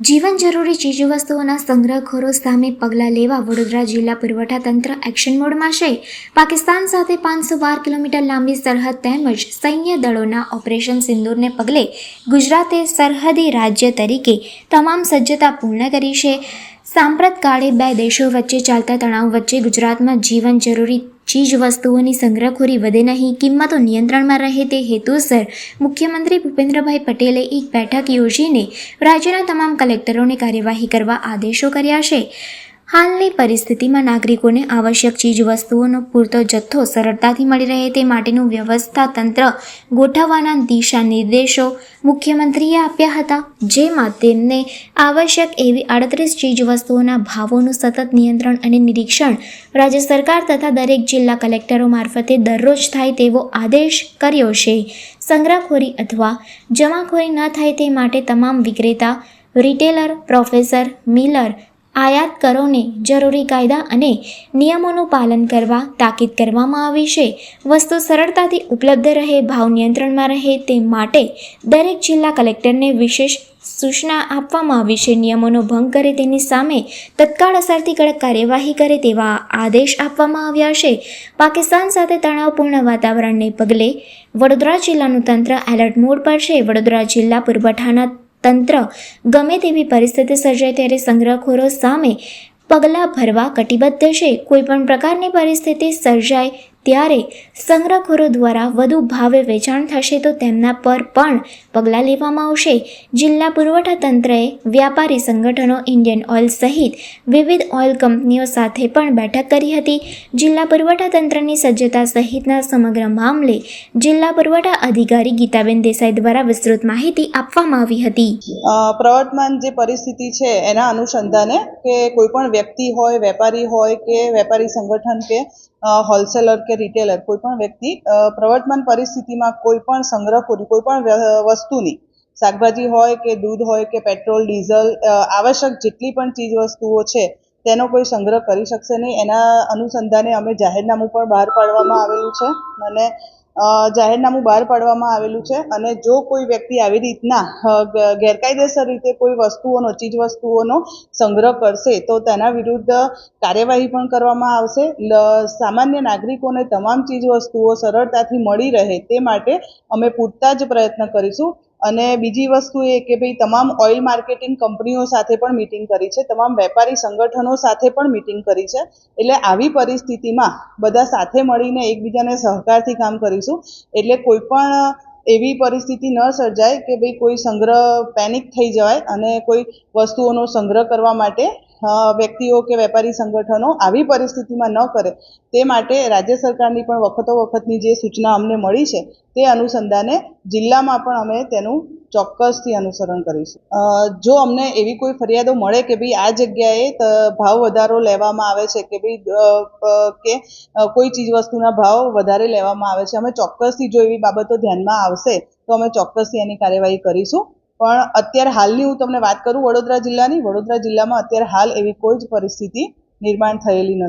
જીવન જરૂરી ચીજવસ્તુઓના સંગ્રહખોરો સામે પગલાં લેવા વડોદરા જિલ્લા પુરવઠા તંત્ર એક્શન મોડમાં છે. પાકિસ્તાન સાથે પાંચસો બાર કિલોમીટર લાંબી સરહદ તેમજ સૈન્ય દળોના ઓપરેશન સિંદૂરને પગલે ગુજરાતે સરહદી રાજ્ય તરીકે તમામ સજ્જતા પૂર્ણ કરી છે. સાંપ્રત કાળે બે દેશો વચ્ચે ચાલતા તણાવ વચ્ચે ગુજરાતમાં જીવન જરૂરી ચીજ વસ્તુઓની સંગ્રહખોરી વધે નહીં, કિંમતો નિયંત્રણમાં રહે તે હેતુસર મુખ્યમંત્રી ભૂપેન્દ્રભાઈ પટેલે એક બેઠક યોજીને રાજ્યના તમામ કલેક્ટરોને કાર્યવાહી કરવા આદેશો કર્યા છે. હાલની પરિસ્થિતિમાં નાગરિકોને આવશ્યક ચીજ વસ્તુઓનો પૂરતો જથ્થો સરળતાથી મળી રહે તે માટેનું વ્યવસ્થા તંત્ર ગોઠવવાના દિશા નિર્દેશો મુખ્યમંત્રીએ આપ્યા હતા, જેમાં તેમને આવશ્યક એવી આડત્રીસ ચીજ વસ્તુઓના ભાવોનું સતત નિયંત્રણ અને નિરીક્ષણ રાજ્ય સરકાર તથા દરેક જિલ્લા કલેક્ટરો મારફતે દરરોજ થાય તેવો આદેશ કર્યો છે. સંગ્રહખોરી અથવા જમાખોરી ન થાય તે માટે તમામ વિક્રેતા, રિટેલર, પ્રોફેસર, મિલર આયાતકરોને જરૂરી કાયદા અને નિયમોનું પાલન કરવા, તાકીદ કરવામાં આવી છે. વસ્તુ સરળતાથી ઉપલબ્ધ રહે, ભાવ નિયંત્રણમાં રહે તે માટે દરેક જિલ્લા કલેક્ટરને વિશેષ સૂચના આપવામાં આવી છે. નિયમોનો ભંગ કરે તેની સામે તત્કાળ અસરથી કડક કાર્યવાહી કરે તેવા આદેશ આપવામાં આવ્યા છે. પાકિસ્તાન સાથે તણાવપૂર્ણ વાતાવરણને પગલે વડોદરા જિલ્લાનું તંત્ર એલર્ટ મોડ પર છે. વડોદરા જિલ્લા પુરવઠાના તંત્ર ગમે તેવી પરિસ્થિતિ સર્જાય ત્યારે સંગ્રહખોરો સામે પગલાં ભરવા કટિબદ્ધ છે. કોઈપણ પ્રકારની પરિસ્થિતિ સર્જાય ત્યારે સંગ્રહખોરો દ્વારા વધુ ભાવે વેચાણ થશે તો તેમના પર પણ પગલાં લેવામાં આવશે. જિલ્લા પુરવઠા તંત્રએ વ્યાપારી સંગઠનો, ઇન્ડિયન ઓઇલ સહિત વિવિધ ઓઇલ કંપનીઓ સાથે પણ બેઠક કરી હતી. જિલ્લા પુરવઠા તંત્રની સજ્જતા સહિતના સમગ્ર મામલે જિલ્લા પુરવઠા અધિકારી ગીતાબેન દેસાઈ દ્વારા વિસ્તૃત માહિતી આપવામાં આવી હતી. પ્રવર્તમાન જે પરિસ્થિતિ છે એના અનુસંધાને કે કોઈ પણ વ્યક્તિ હોય, વેપારી હોય કે વેપારી સંગઠન કે હોલસેલર કે રિટેલર કોઈ પણ વ્યક્તિ પ્રવર્તમાન પરિસ્થિતિમાં કોઈ પણ સંગ્રહખોરી, કોઈ પણ વસ્તુની, શાકભાજી હોય કે દૂધ હોય કે પેટ્રોલ, ડીઝલ આવશ્યક જેટલી પણ ચીજ વસ્તુઓ છે, તેનો કોઈ સંગ્રહ કરી શકશે નહીં. એના અનુસંધાને અમે જાહેરનામું પણ બહાર પાડવામાં આવેલું છે. અને જાહેરનામું બહાર પાડવામાં આવેલું છે અને જો કોઈ વ્યક્તિ આવી રીતના ગેરકાયદેસર રીતે કોઈ વસ્તુઓનો, ચીજ વસ્તુઓનો સંગ્રહ કરશે, તો તેના વિરુદ્ધ કાર્યવાહી પણ કરવામાં આવશે. સામાન્ય નાગરિકોને તમામ ચીજ વસ્તુઓ સરળતાથી મળી રહે તે માટે અમે પૂરતા જ પ્રયત્ન કરીશું. અને બીજી વસ્તુ એ કે ભાઈ તમામ ઓઇલ માર્કેટિંગ કંપનીઓ સાથે પણ મિટિંગ કરી છે, તમામ વેપારી સંગઠનો સાથે પણ મિટિંગ કરી છે. એટલે આવી પરિસ્થિતિમાં બધા સાથે મળીને એકબીજાને સહકારથી કામ કરીશું. એટલે કોઈ પણ એવી પરિસ્થિતિ ન સર્જાય કે ભાઈ કોઈ સંગ્રહ પેનિક થઈ જવાય અને કોઈ વસ્તુઓનો સંગ્રહ કરવા માટે વ્યક્તિઓ કે વેપારી સંગઠનો આવી પરિસ્થિતિમાં ન કરે. તે માટે રાજ્ય સરકારની પણ વખતો વખતની જે સૂચના અમને મળી છે, તે અનુસંધાને જિલ્લામાં પણ અમે તેનું ચોક્કસથી અનુસરણ કરીશું. જો અમને એવી કોઈ ફરિયાદો મળે કે ભાઈ આ જગ્યાએ ભાવ વધારો લેવામાં આવે છે કે ભાઈ કે કોઈ ચીજ વસ્તુના ભાવ વધારે લેવામાં આવે છે, અમે ચોક્કસથી જો એવી બાબતો ધ્યાનમાં આવશે, તો અમે ચોક્કસથી એની કાર્યવાહી કરીશું. પણ અત્યારે હાલની હું તમને વાત કરું વડોદરા જિલ્લાની, વડોદરા જિલ્લામાં અત્યારે હાલ એવી કોઈ જ પરિસ્થિતિ નિર્માણ થયેલી નથી.